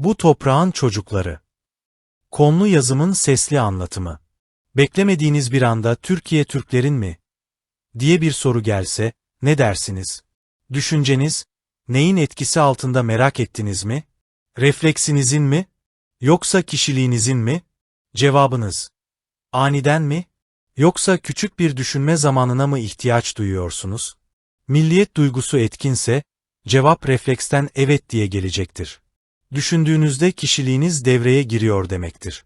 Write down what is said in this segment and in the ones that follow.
Bu toprağın çocukları. Konlu yazımın sesli anlatımı. Beklemediğiniz bir anda Türkiye Türklerin mi? diye bir soru gelse, ne dersiniz? Düşünceniz, neyin etkisi altında merak ettiniz mi? Refleksinizin mi? Yoksa kişiliğinizin mi? Cevabınız, aniden mi? Yoksa küçük bir düşünme zamanına mı ihtiyaç duyuyorsunuz? Milliyet duygusu etkinse, cevap refleksten evet diye gelecektir. Düşündüğünüzde kişiliğiniz devreye giriyor demektir.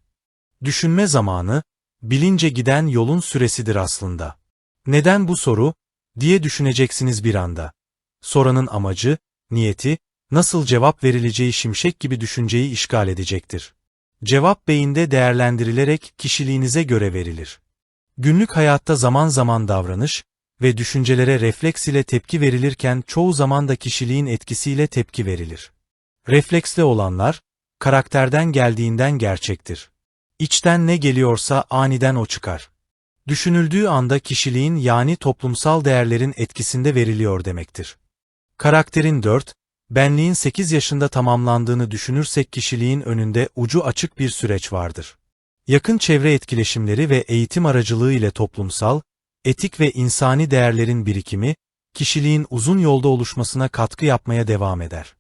Düşünme zamanı, bilince giden yolun süresidir aslında. Neden bu soru, diye düşüneceksiniz bir anda. Soranın amacı, niyeti, nasıl cevap verileceği şimşek gibi düşünceyi işgal edecektir. Cevap beyinde değerlendirilerek kişiliğinize göre verilir. Günlük hayatta zaman zaman davranış ve düşüncelere refleks ile tepki verilirken çoğu zaman da kişiliğin etkisiyle tepki verilir. Refleksli olanlar, karakterden geldiğinden gerçektir. İçten ne geliyorsa aniden o çıkar. Düşünüldüğü anda kişiliğin yani toplumsal değerlerin etkisinde veriliyor demektir. Karakterin 4, benliğin 8 yaşında tamamlandığını düşünürsek kişiliğin önünde ucu açık bir süreç vardır. Yakın çevre etkileşimleri ve eğitim aracılığı ile toplumsal, etik ve insani değerlerin birikimi, kişiliğin uzun yolda oluşmasına katkı yapmaya devam eder.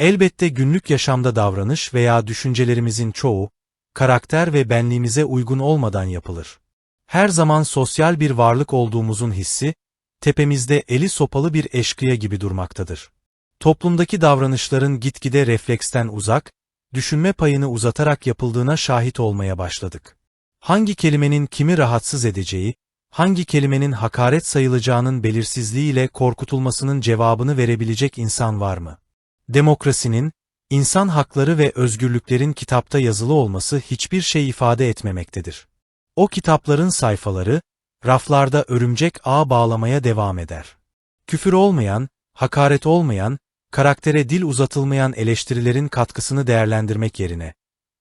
Elbette günlük yaşamda davranış veya düşüncelerimizin çoğu, karakter ve benliğimize uygun olmadan yapılır. Her zaman sosyal bir varlık olduğumuzun hissi, tepemizde eli sopalı bir eşkıya gibi durmaktadır. Toplumdaki davranışların gitgide refleksten uzak, düşünme payını uzatarak yapıldığına şahit olmaya başladık. Hangi kelimenin kimi rahatsız edeceği, hangi kelimenin hakaret sayılacağının belirsizliğiyle korkutulmasının cevabını verebilecek insan var mı? Demokrasinin, insan hakları ve özgürlüklerin kitapta yazılı olması hiçbir şey ifade etmemektedir. O kitapların sayfaları, raflarda örümcek ağ bağlamaya devam eder. Küfür olmayan, hakaret olmayan, karaktere dil uzatılmayan eleştirilerin katkısını değerlendirmek yerine,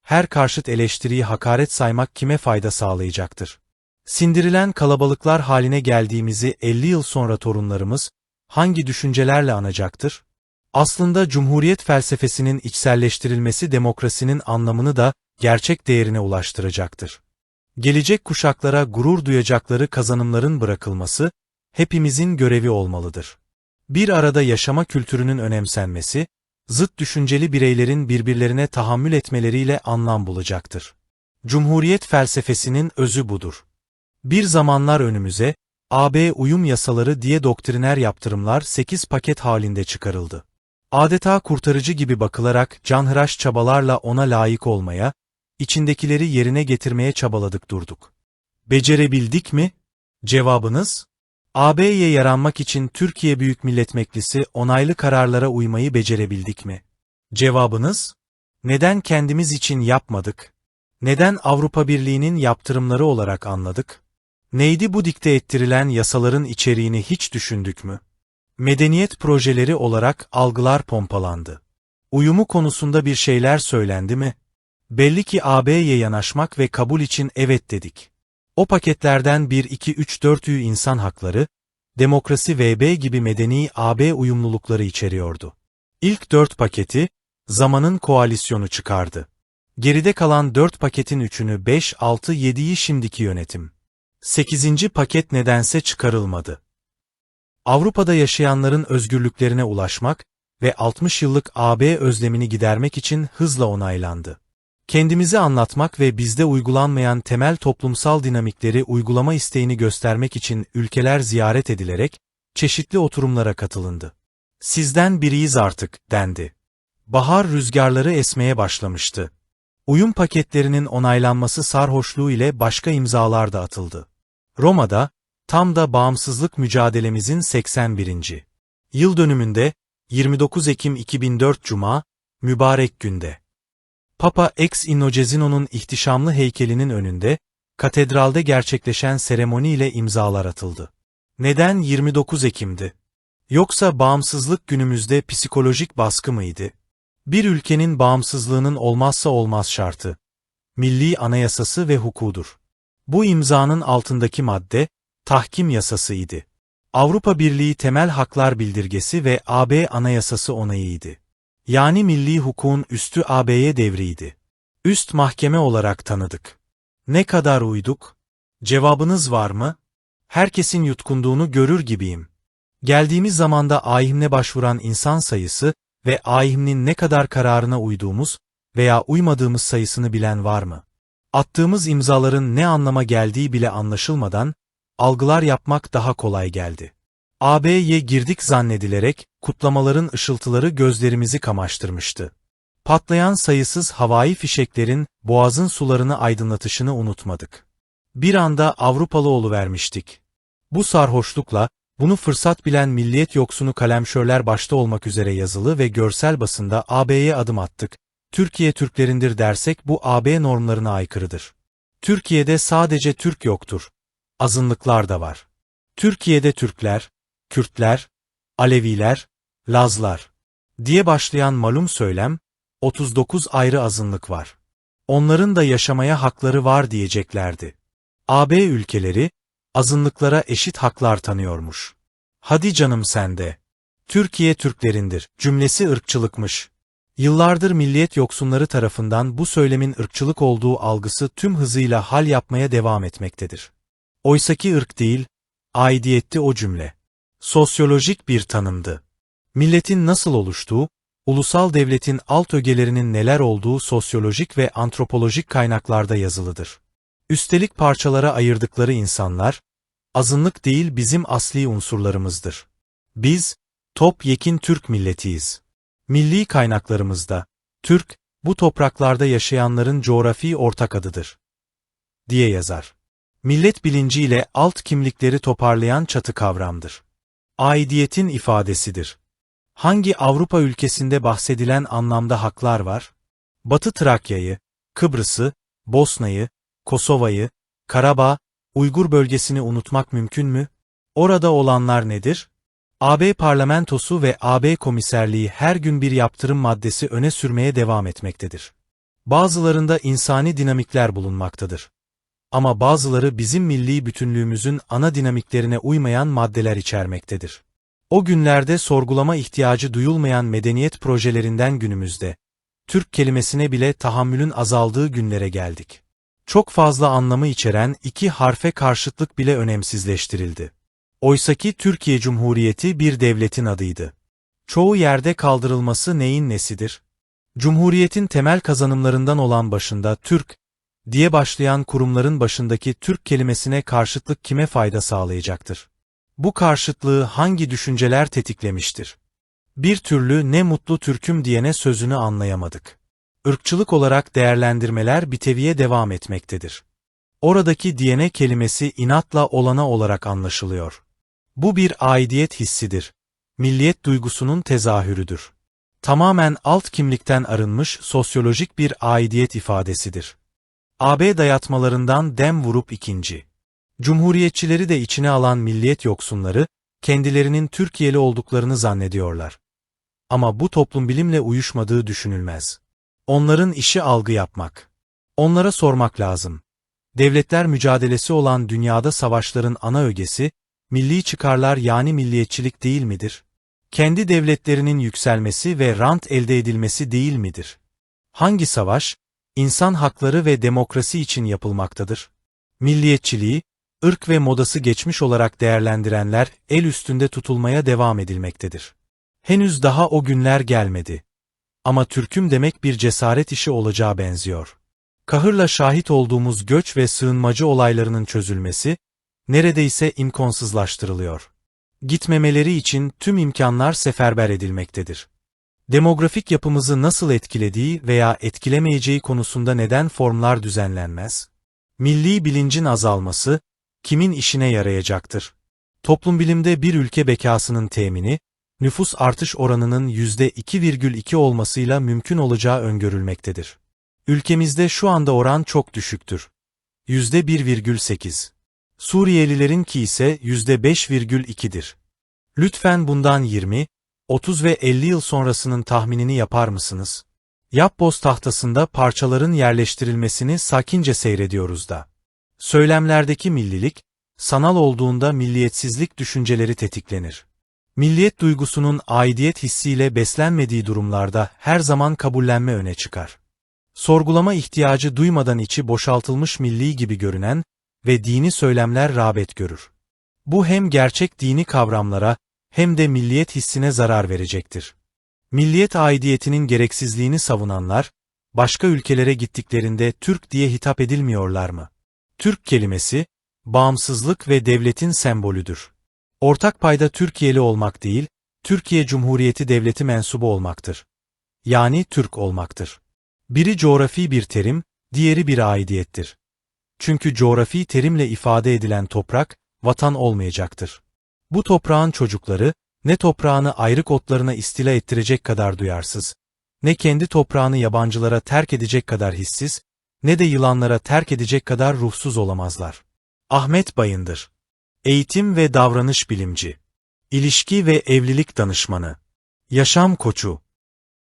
her karşıt eleştiriyi hakaret saymak kime fayda sağlayacaktır? Sindirilen kalabalıklar haline geldiğimizi 50 yıl sonra torunlarımız, hangi düşüncelerle anacaktır? Aslında Cumhuriyet felsefesinin içselleştirilmesi demokrasinin anlamını da gerçek değerine ulaştıracaktır. Gelecek kuşaklara gurur duyacakları kazanımların bırakılması, hepimizin görevi olmalıdır. Bir arada yaşama kültürünün önemsenmesi, zıt düşünceli bireylerin birbirlerine tahammül etmeleriyle anlam bulacaktır. Cumhuriyet felsefesinin özü budur. Bir zamanlar önümüze, AB uyum yasaları diye doktriner yaptırımlar 8 paket halinde çıkarıldı. Adeta kurtarıcı gibi bakılarak canhıraş çabalarla ona layık olmaya, içindekileri yerine getirmeye çabaladık durduk. Becerebildik mi? Cevabınız? AB'ye yaranmak için Türkiye Büyük Millet Meclisi onaylı kararlara uymayı becerebildik mi? Cevabınız? Neden kendimiz için yapmadık? Neden Avrupa Birliği'nin yaptırımları olarak anladık? Neydi bu dikte ettirilen yasaların içeriğini hiç düşündük mü? Medeniyet projeleri olarak algılar pompalandı. Uyumu konusunda bir şeyler söylendi mi? Belli ki AB'ye yanaşmak ve kabul için evet dedik. O paketlerden 1 2 3 4 ü insan hakları, demokrasi VB gibi medeni AB uyumlulukları içeriyordu. İlk 4 paketi, zamanın koalisyonu çıkardı. Geride kalan 4 paketin 3'ünü 5 6 7'yi şimdiki yönetim. 8. paket nedense çıkarılmadı. Avrupa'da yaşayanların özgürlüklerine ulaşmak ve 60 yıllık AB özlemini gidermek için hızla onaylandı. Kendimizi anlatmak ve bizde uygulanmayan temel toplumsal dinamikleri uygulama isteğini göstermek için ülkeler ziyaret edilerek çeşitli oturumlara katılındı. Sizden biriyiz artık, dendi. Bahar rüzgarları esmeye başlamıştı. Uyum paketlerinin onaylanması sarhoşluğu ile başka imzalar da atıldı. Roma'da, tam da bağımsızlık mücadelemizin 81. yıl dönümünde, 29 Ekim 2004 Cuma, mübarek günde. Papa Ex Innocenzino'nun ihtişamlı heykelinin önünde, katedralde gerçekleşen seremoni ile imzalar atıldı. Neden 29 Ekim'di? Yoksa bağımsızlık günümüzde psikolojik baskı mıydı? Bir ülkenin bağımsızlığının olmazsa olmaz şartı. Milli anayasası ve hukudur. Bu imzanın altındaki madde, tahkim yasasıydı. Avrupa Birliği Temel Haklar Bildirgesi ve AB Anayasası onayıydı. Yani milli hukukun üstü AB'ye devriydi. Üst mahkeme olarak tanıdık. Ne kadar uyduk? Cevabınız var mı? Herkesin yutkunduğunu görür gibiyim. Geldiğimiz zamanda AİHM'le başvuran insan sayısı ve AİHM'nin ne kadar kararına uyduğumuz veya uymadığımız sayısını bilen var mı? Attığımız imzaların ne anlama geldiği bile anlaşılmadan, algılar yapmak daha kolay geldi. AB'ye girdik zannedilerek, kutlamaların ışıltıları gözlerimizi kamaştırmıştı. Patlayan sayısız havai fişeklerin, boğazın sularını aydınlatışını unutmadık. Bir anda Avrupalı vermiştik. Bu sarhoşlukla, bunu fırsat bilen milliyet yoksunu kalemşörler başta olmak üzere yazılı ve görsel basında AB'ye adım attık. Türkiye Türklerindir dersek bu AB normlarına aykırıdır. Türkiye'de sadece Türk yoktur. Azınlıklar da var. Türkiye'de Türkler, Kürtler, Aleviler, Lazlar diye başlayan malum söylem, 39 ayrı azınlık var. Onların da yaşamaya hakları var diyeceklerdi. AB ülkeleri, azınlıklara eşit haklar tanıyormuş. Hadi canım sende. Türkiye Türklerindir, cümlesi ırkçılıkmış. Yıllardır milliyet yoksunları tarafından bu söylemin ırkçılık olduğu algısı tüm hızıyla hal yapmaya devam etmektedir. Oysaki ırk değil, aidiyetti o cümle. Sosyolojik bir tanımdı. Milletin nasıl oluştuğu, ulusal devletin alt ögelerinin neler olduğu sosyolojik ve antropolojik kaynaklarda yazılıdır. Üstelik parçalara ayırdıkları insanlar, azınlık değil bizim asli unsurlarımızdır. Biz, top yekin Türk milletiyiz. Milli kaynaklarımızda, Türk, bu topraklarda yaşayanların coğrafi ortak adıdır. diye yazar. Millet bilinciyle alt kimlikleri toparlayan çatı kavramdır. Aidiyetin ifadesidir. Hangi Avrupa ülkesinde bahsedilen anlamda haklar var? Batı Trakya'yı, Kıbrıs'ı, Bosna'yı, Kosova'yı, Karabağ, Uygur bölgesini unutmak mümkün mü? Orada olanlar nedir? AB parlamentosu ve AB komiserliği her gün bir yaptırım maddesi öne sürmeye devam etmektedir. Bazılarında insani dinamikler bulunmaktadır. Ama bazıları bizim milli bütünlüğümüzün ana dinamiklerine uymayan maddeler içermektedir. O günlerde sorgulama ihtiyacı duyulmayan medeniyet projelerinden günümüzde, Türk kelimesine bile tahammülün azaldığı günlere geldik. Çok fazla anlamı içeren iki harfe karşıtlık bile önemsizleştirildi. Oysaki Türkiye Cumhuriyeti bir devletin adıydı. Çoğu yerde kaldırılması neyin nesidir? Cumhuriyetin temel kazanımlarından olan başında Türk diye başlayan kurumların başındaki Türk kelimesine karşıtlık kime fayda sağlayacaktır? Bu karşıtlığı hangi düşünceler tetiklemiştir? Bir türlü ne mutlu Türk'üm diyene sözünü anlayamadık. Irkçılık olarak değerlendirmeler biteviye devam etmektedir. Oradaki diyene kelimesi inatla olana olarak anlaşılıyor. Bu bir aidiyet hissidir. Milliyet duygusunun tezahürüdür. Tamamen alt kimlikten arınmış sosyolojik bir aidiyet ifadesidir. AB dayatmalarından dem vurup ikinci. Cumhuriyetçileri de içine alan milliyet yoksunları, kendilerinin Türkiye'li olduklarını zannediyorlar. Ama bu toplum bilimle uyuşmadığı düşünülmez. Onların işi algı yapmak. Onlara sormak lazım. Devletler mücadelesi olan dünyada savaşların ana ögesi, milli çıkarlar yani milliyetçilik değil midir? Kendi devletlerinin yükselmesi ve rant elde edilmesi değil midir? Hangi savaş, insan hakları ve demokrasi için yapılmaktadır? Milliyetçiliği, ırk ve modası geçmiş olarak değerlendirenler el üstünde tutulmaya devam edilmektedir. Henüz daha o günler gelmedi. Ama Türk'üm demek bir cesaret işi olacağı benziyor. Kahırla şahit olduğumuz göç ve sığınmacı olaylarının çözülmesi, neredeyse imkonsuzlaştırılıyor. Gitmemeleri için tüm imkanlar seferber edilmektedir. Demografik yapımızı nasıl etkilediği veya etkilemeyeceği konusunda neden formlar düzenlenmez? Milli bilincin azalması, kimin işine yarayacaktır? Toplum bilimde bir ülke bekasının temini, nüfus artış oranının %2,2 olmasıyla mümkün olacağı öngörülmektedir. Ülkemizde şu anda oran çok düşüktür. %1,8. Suriyelilerin ki ise %5,2'dir. Lütfen bundan 20, 30 ve 50 yıl sonrasının tahminini yapar mısınız? Yapboz tahtasında parçaların yerleştirilmesini sakince seyrediyoruz da. Söylemlerdeki millilik, sanal olduğunda milliyetsizlik düşünceleri tetiklenir. Milliyet duygusunun aidiyet hissiyle beslenmediği durumlarda her zaman kabullenme öne çıkar. Sorgulama ihtiyacı duymadan içi boşaltılmış milli gibi görünen ve dini söylemler rağbet görür. Bu hem gerçek dini kavramlara hem de milliyet hissine zarar verecektir. Milliyet aidiyetinin gereksizliğini savunanlar, başka ülkelere gittiklerinde Türk diye hitap edilmiyorlar mı? Türk kelimesi, bağımsızlık ve devletin sembolüdür. Ortak payda Türkiye'li olmak değil, Türkiye Cumhuriyeti Devleti mensubu olmaktır. Yani Türk olmaktır. Biri coğrafi bir terim, diğeri bir aidiyettir. Çünkü coğrafi terimle ifade edilen toprak, vatan olmayacaktır. Bu toprağın çocukları, ne toprağını ayrık otlarına istila ettirecek kadar duyarsız, ne kendi toprağını yabancılara terk edecek kadar hissiz, ne de yılanlara terk edecek kadar ruhsuz olamazlar. Ahmet Bayındır. Eğitim ve davranış bilimci. İlişki ve evlilik danışmanı. Yaşam koçu